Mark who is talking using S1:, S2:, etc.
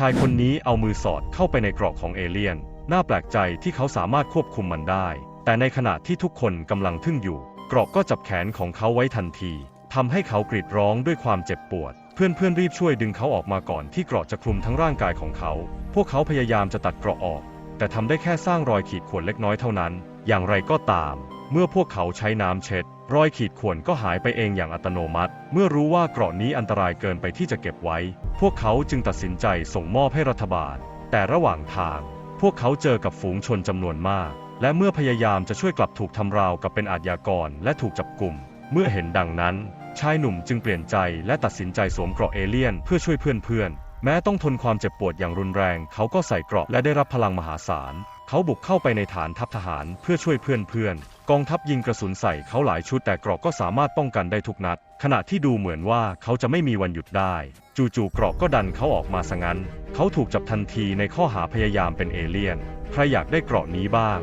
S1: ชายคนนี้เอามือสอดเข้าไปในกราะของเอเลี่ยน น่าแปลกใจที่เขาสามารถควบคุมมันได้ แต่ในขณะที่ทุกคนกำลังทึ่งอยู่ กราะก็จับแขนของเขาไว้ทันทีทำให้เขากรีดร้องด้วยความเจ็บปวด เพื่อนๆรีบช่วยดึงเขาออกมาก่อนที่เกราะจะคลุมทั้งร่างกายของเขา พวกเขาพยายามจะตัดเกราะออก แต่ทำได้แค่สร้างรอยขีดข่วนเล็กน้อยเท่านั้น อย่างไรก็ตาม เมื่อพวกเขาใช้น้ำเช็ด รอยขีดข่วนก็หายไปเองอย่างอัตโนมัติ เมื่อรู้ว่าเกราะนี้อันตรายเกินไปที่จะเก็บไว้ พวกเขาจึงตัดสินใจส่งมอบให้รัฐบาล แต่ระหว่างทาง พวกเขาเจอกับฝูงชนจำนวนมาก และเมื่อพยายามจะช่วยกลับถูกทำราวกับเป็นอาชญากรและถูกจับกลุ่ม เมื่อเห็นดังนั้น ชายหนุ่มจึงเปลี่ยนใจและตัดสินใจสวมเกราะเอเลี่ยนเพื่อช่วยเพื่อนๆแม้ต้องทนความเจ็บปวดอย่างรุนแรง เขาก็ใส่เกราะและได้รับพลังมหาศาล เขาบุกเข้าไปในฐานทัพทหารเพื่อช่วยเพื่อนๆ กองทัพยิงกระสุนใส่เขาหลายชุดแต่เกราะก็สามารถป้องกันได้ทุกนัด ขณะที่ดูเหมือนว่าเขาจะไม่มีวันหยุดได้ จู่ๆเกราะก็ดันเขาออกมาซะงั้น เขาถูกจับทันทีในข้อหาพยายามเป็นเอเลี่ยน ใครอยากได้เกราะนี้บ้าง